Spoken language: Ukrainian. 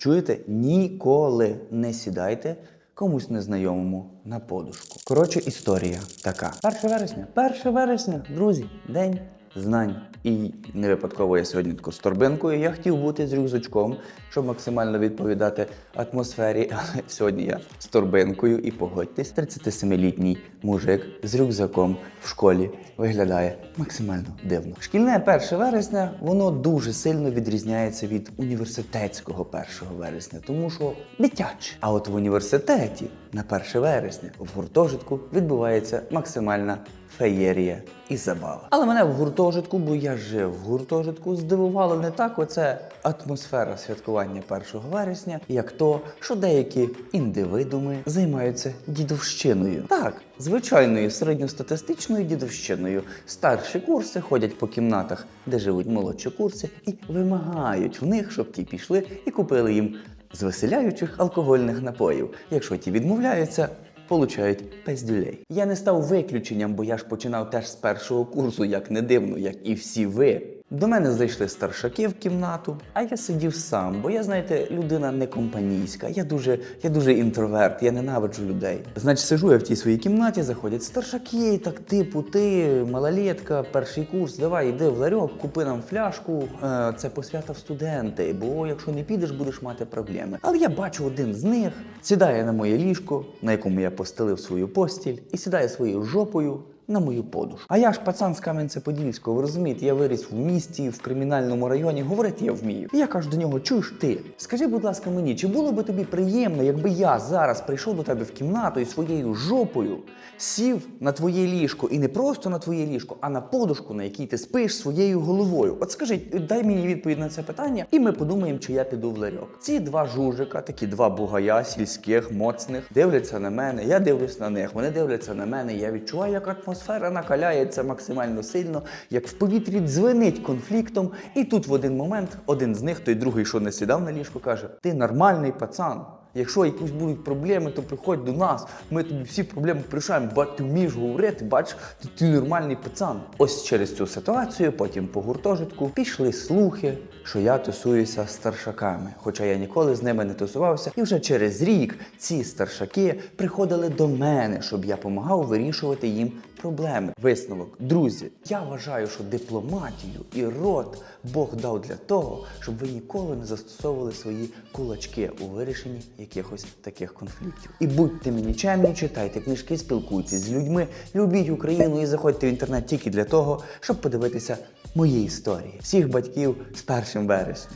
Чуєте? Ніколи не сідайте комусь незнайомому на подушку. Коротше, історія така. 1 вересня. 1 вересня, друзі, день знань. І не випадково я сьогодні тако з торбинкою. Я хотів бути з рюкзачком, щоб максимально відповідати атмосфері. Але сьогодні я з торбинкою і погодьтесь, 37-літній мужик з рюкзаком в школі виглядає максимально дивно. Шкільне 1 вересня воно дуже сильно відрізняється від університетського 1 вересня, тому що дитяче. А от в університеті на 1 вересня в гуртожитку відбувається максимальна феєрія і забава. Але мене в гуртожитку, бо я жив в гуртожитку, здивувало не так оце атмосфера святкування 1 вересня, як то, що деякі індивидуми займаються дідовщиною. Так, звичайною середньостатистичною дідовщиною. Старші курси ходять по кімнатах, де живуть молодші курси, і вимагають в них, щоб ті пішли і купили їм звеселяючих алкогольних напоїв. Якщо ті відмовляються, получають пезділей. Я не став виключенням, бо я ж починав теж з першого курсу, як не дивно, як і всі ви. До мене зайшли старшаки в кімнату, а я сидів сам, бо я, знаєте, людина не компанійська. Я дуже, я дуже інтроверт, я ненавиджу людей. Значить, сижу я в тій своїй кімнаті, заходять старшаки, так типу, ти малолетка, перший курс, давай йди в ларьок, купи нам фляжку. Е, це посвята в студенти, бо якщо не підеш, будеш мати проблеми. Але я бачу один з них, сідає на моє ліжко, на якому я постелив свою постіль, і сідає своєю жопою на мою подушку. А я ж пацан з Кам'янця-Подільського, ви розумієте, я виріс в місті, в кримінальному районі, говорити я вмію. Я кажу до нього, чуєш ти, скажи, будь ласка, мені, чи було би тобі приємно, якби я зараз прийшов до тебе в кімнату і своєю жопою сів на твоє ліжко, і не просто на твоє ліжко, а на подушку, на якій ти спиш своєю головою. От скажи, дай мені відповідь на це питання, і ми подумаємо, чи я піду в ларьок. Ці два жужика, такі два бугая сільських, моцних, дивляться на мене, я дивлюсь на них, вони дивляться на мене. Я відчуваю, як атмосфера накаляється максимально сильно, як в повітрі дзвенить конфліктом. І тут в один момент один з них, той другий, що не сідав на ліжко, каже: Ти нормальний пацан. Якщо якісь будуть проблеми, то приходь до нас. Ми тобі всі проблеми порішаємо, бо ти вмієш говорити, бач, ти, ти нормальний пацан. Ось через цю ситуацію, потім по гуртожитку пішли слухи, що я тусуюся старшаками. Хоча я ніколи з ними не тусувався. І вже через рік ці старшаки приходили до мене, щоб я допомагав вирішувати їм проблеми. Висновок, друзі, я вважаю, що дипломатію і рот Бог дав для того, щоб ви ніколи не застосовували свої кулачки у вирішенні якихось таких конфліктів. І будьте мені чемні, читайте книжки, спілкуйтесь з людьми, любіть Україну і заходьте в інтернет тільки для того, щоб подивитися мої історії. Всіх батьків з першим вереснем.